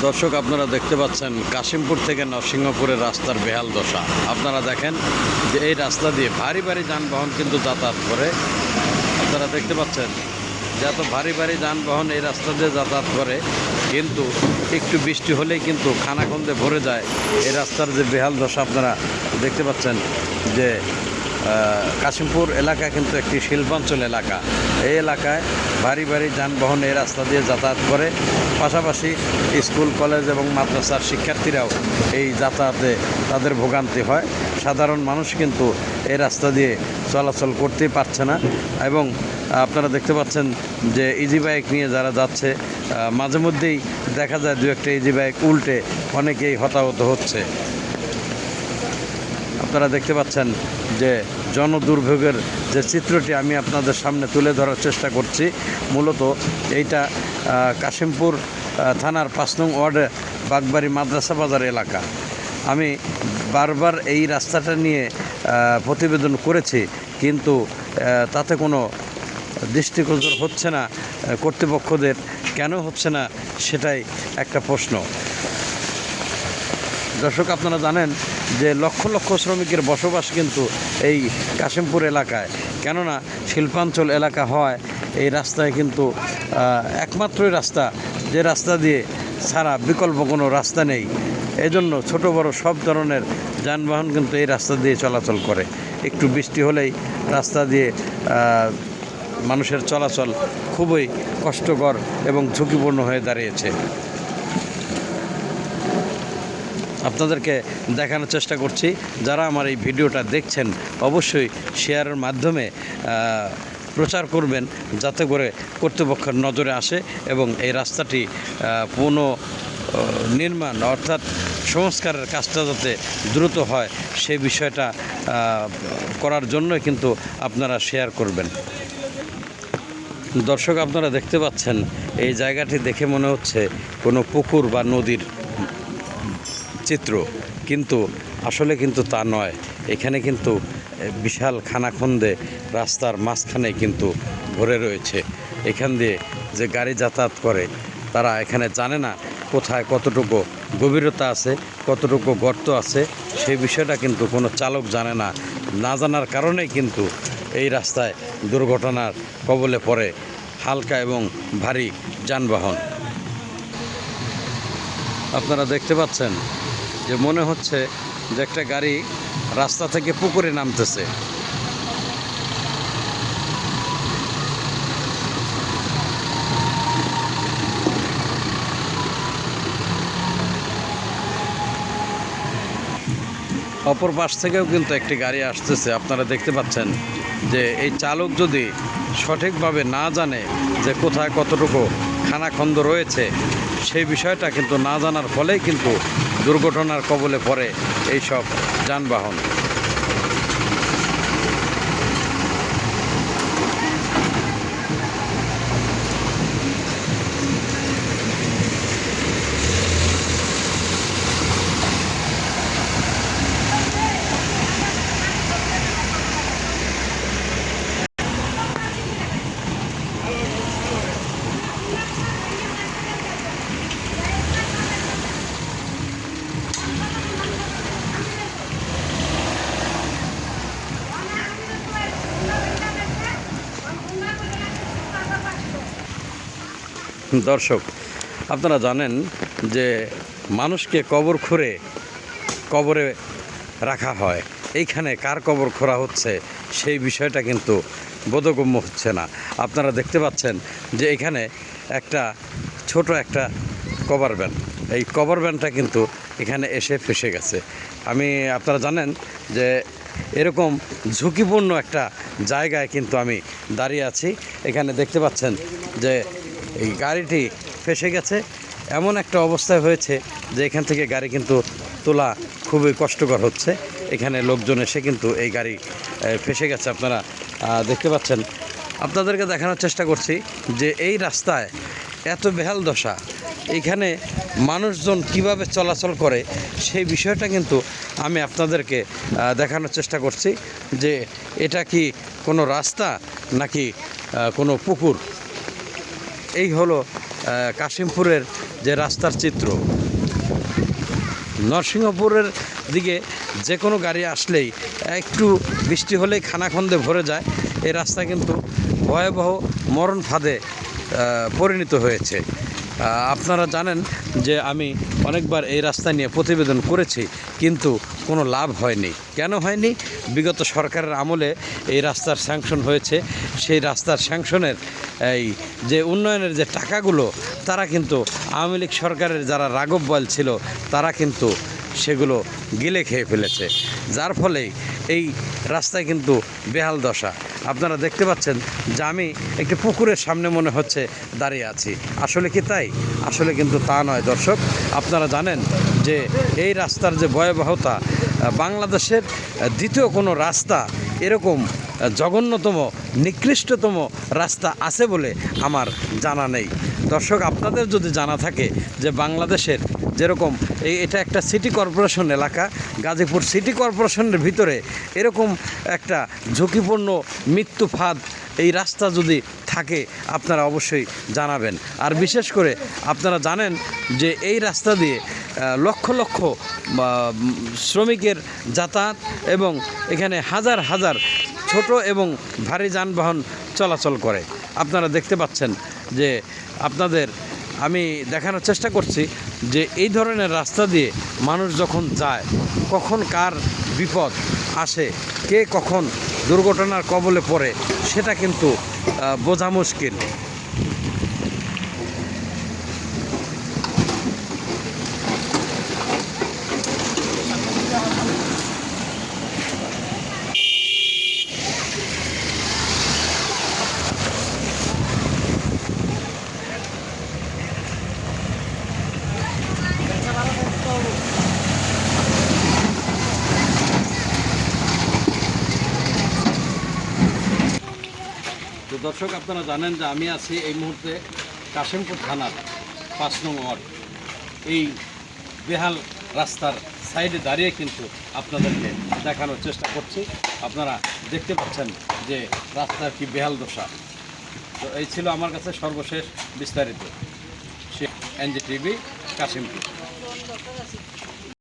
দর্শক, আপনারা দেখতে পাচ্ছেন কাশিমপুর থেকে নরসিংহপুরের রাস্তার বেহাল দশা। আপনারা দেখেন যে এই রাস্তা দিয়ে ভারী ভারী যানবাহন কিন্তু যাতায়াত করে। আপনারা দেখতে পাচ্ছেন যে এত ভারী ভারী যানবাহন এই রাস্তা দিয়ে যাতায়াত করে, কিন্তু একটু বৃষ্টি হলেই কিন্তু খানাখন্দে ভরে যায়। এই রাস্তার যে বেহাল দশা, আপনারা দেখতে পাচ্ছেন যে কাশিমপুর এলাকা কিন্তু একটি শিল্পাঞ্চল এলাকা। এই এলাকায় ভারী ভারী যানবাহন এই রাস্তা দিয়ে যাতায়াত করে। পাশাপাশি স্কুল, কলেজ এবং মাদ্রাসার শিক্ষার্থীরাও এই যাতায়াতে তাদের ভোগান্তি হয়। সাধারণ মানুষ কিন্তু এই রাস্তা দিয়ে চলাচল করতেই পারছে না এবং আপনারা দেখতে পাচ্ছেন যে ইজি বাইক নিয়ে যারা যাচ্ছে মাঝে মধ্যেই দেখা যায় দু একটা ইজি বাইক উল্টে অনেকেই হতাহত হচ্ছে। আপনারা দেখতে পাচ্ছেন যে জনদুর্ভোগের যে চিত্রটি আমি আপনাদের সামনে তুলে ধরার চেষ্টা করছি, মূলত এইটা কাশিমপুর থানার পাঁচ নং ওয়ার্ডে, বাগবাড়ি মাদ্রাসা বাজার এলাকা। আমি বারবার এই রাস্তাটা নিয়ে প্রতিবেদন করেছি, কিন্তু তাতে কোনো দৃষ্টিগোচর হচ্ছে না কর্তৃপক্ষদের কেন হচ্ছে না, সেটাই একটা প্রশ্ন। দর্শক, আপনারা জানেন যে লক্ষ লক্ষ শ্রমিকের বসবাস কিন্তু এই কাশিমপুর এলাকায়। কেননা শিল্পাঞ্চল এলাকা হয়, এই রাস্তায় কিন্তু একমাত্রই রাস্তা, যে রাস্তা দিয়ে ছাড়া বিকল্প কোনো রাস্তা নেই। এজন্য ছোট বড় সব ধরনের যানবাহন কিন্তু এই রাস্তা দিয়ে চলাচল করে। একটু বৃষ্টি হলেই রাস্তা দিয়ে মানুষের চলাচল খুবই কষ্টকর এবং ঝুঁকিপূর্ণ হয়ে দাঁড়িয়েছে। আপনাদেরকে দেখানোর চেষ্টা করছি। যারা আমার এই ভিডিওটা দেখছেন, অবশ্যই শেয়ারের মাধ্যমে প্রচার করবেন যাতে করে কর্তৃপক্ষের নজরে আসে এবং এই রাস্তাটি পুনঃ নির্মাণ অর্থাৎ সংস্কারের কাজটা যাতে দ্রুত হয় সেই বিষয়টা করার জন্যই কিন্তু আপনারা শেয়ার করবেন। দর্শক, আপনারা দেখতে পাচ্ছেন, এই জায়গাটি দেখে মনে হচ্ছে কোনো পুকুর বা নদীর চিত্র কিন্তু আসলে কিন্তু তা নয়। এখানে কিন্তু বিশাল খানাখন্দে রাস্তার মাঝখানে কিন্তু ভরে রয়েছে। এখান দিয়ে যে গাড়ি যাতায়াত করে, তারা এখানে জানে না কোথায় কতটুকু গভীরতা আছে, কতটুকু গর্ত আছে। সেই বিষয়টা কিন্তু কোনো চালক জানে না। না জানার কারণেই কিন্তু এই রাস্তায় দুর্ঘটনার কবলে পড়ে হালকা এবং ভারী যানবাহন। আপনারা দেখতে পাচ্ছেন যে মনে হচ্ছে যে একটা গাড়ি রাস্তা থেকে পুকুরে নামতেছে। অপর পাশ থেকেও কিন্তু একটি গাড়ি আসতেছে। আপনারা দেখতে পাচ্ছেন যে এই চালক যদি সঠিকভাবে না জানে যে কোথায় কতটুকু খানাখন্দ রয়েছে সেই বিষয়টা কিন্তু না জানার ফলেই কিন্তু দুর্ঘটনার কবলে পড়ে এইসব যানবাহন। দর্শক, আপনারা জানেন যে মানুষকে কবর খুঁড়ে কবরে রাখা হয়। এইখানে কার কবর খোঁড়া হচ্ছে সেই বিষয়টা কিন্তু বোধগম্য হচ্ছে না। আপনারা দেখতে পাচ্ছেন যে এখানে একটা ছোট একটা কভার ব্যান এই কভার ব্যানটা কিন্তু এখানে এসে ফেসে গেছে। আমি, আপনারা জানেন যে এরকম ঝুঁকিপূর্ণ একটা জায়গায় কিন্তু আমি দাঁড়িয়ে আছি। এখানে দেখতে পাচ্ছেন যে এই গাড়িটি ফেসে গেছে। এমন একটা অবস্থায় হয়েছে যে এখান থেকে গাড়ি কিন্তু তোলা খুবই কষ্টকর হচ্ছে। এখানে লোকজন এসে কিন্তু এই গাড়ি ফেসে গেছে। আপনারা দেখতে পাচ্ছেন। আপনাদেরকে দেখানোর চেষ্টা করছি যে এই রাস্তায় এত বেহাল দশা, এখানে মানুষজন কীভাবে চলাচল করে, সেই বিষয়টা কিন্তু আমি আপনাদেরকে দেখানোর চেষ্টা করছি যে এটা কি কোনো রাস্তা নাকি কোনো পুকুর? এই হলো কাশিমপুরের যে রাস্তার চিত্র। নরসিংহপুরের দিকে যে কোনো গাড়ি আসলেই একটু বৃষ্টি হলেই খানাখন্দে ভরে যায়। এই রাস্তা কিন্তু ভয়াবহ মরণ ফাঁদে পরিণত হয়েছে। আপনারা জানেন যে আমি অনেকবার এই রাস্তা নিয়ে প্রতিবেদন করেছি, কিন্তু কোনো লাভ হয়নি। কেন হয়নি? বিগত সরকারের আমলে এই রাস্তার স্যাংশন হয়েছে। সেই রাস্তার স্যাংশনের এই যে উন্নয়নের যে টাকাগুলো, তারা কিন্তু আওয়ামী লীগ সরকারের যারা রাঘব বল ছিল, তারা কিন্তু সেগুলো গিলে খেয়ে ফেলেছে। যার ফলে এই রাস্তায় কিন্তু বেহাল দশা। আপনারা দেখতে পাচ্ছেন যে আমি একটি পুকুরের সামনে মনে হচ্ছে দাঁড়িয়ে আছি। আসলে কি তাই? আসলে কিন্তু তা নয়, দর্শক। আপনারা জানেন যে এই রাস্তার যে ভয়াবহতা, বাংলাদেশের দ্বিতীয় কোনো রাস্তা এরকম জঘন্যতম, নিকৃষ্টতম রাস্তা আছে বলে আমার জানা নেই। দর্শক, আপনাদের যদি জানা থাকে যে বাংলাদেশের যেরকম এই এটা একটা সিটি কর্পোরেশন এলাকা, গাজীপুর সিটি কর্পোরেশনের ভিতরে এরকম একটা ঝুঁকিপূর্ণ মৃত্যু ফাঁদ এই রাস্তা যদি থাকে, আপনারা অবশ্যই জানাবেন। আর বিশেষ করে আপনারা জানেন যে এই রাস্তা দিয়ে লক্ষ লক্ষ শ্রমিকের যাতায়াত এবং এখানে হাজার হাজার ছোট এবং ভারী যানবাহন চলাচল করে। আপনারা দেখতে পাচ্ছেন যে আপনাদের আমি দেখানোর চেষ্টা করছি যে এই ধরনের রাস্তা দিয়ে মানুষ যখন যায়, কখন কার বিপদ আসে, কে কখন দুর্ঘটনার কবলে পড়ে, সেটা কিন্তু বোঝা মুশকিল। দর্শক, আপনারা জানেন যে আমি আছি এই মুহূর্তে কাশিমপুর থানার পাঁচ নং ওয়ার্ড। এই বেহাল রাস্তার সাইডে দাঁড়িয়ে কিন্তু আপনাদেরকে দেখানোর চেষ্টা করছি। আপনারা দেখতে পাচ্ছেন যে রাস্তার কি বেহাল দশা। তো এই ছিল আমার কাছে সর্বশেষ বিস্তারিত। সে এনজিটিভি, কাশিমপুর।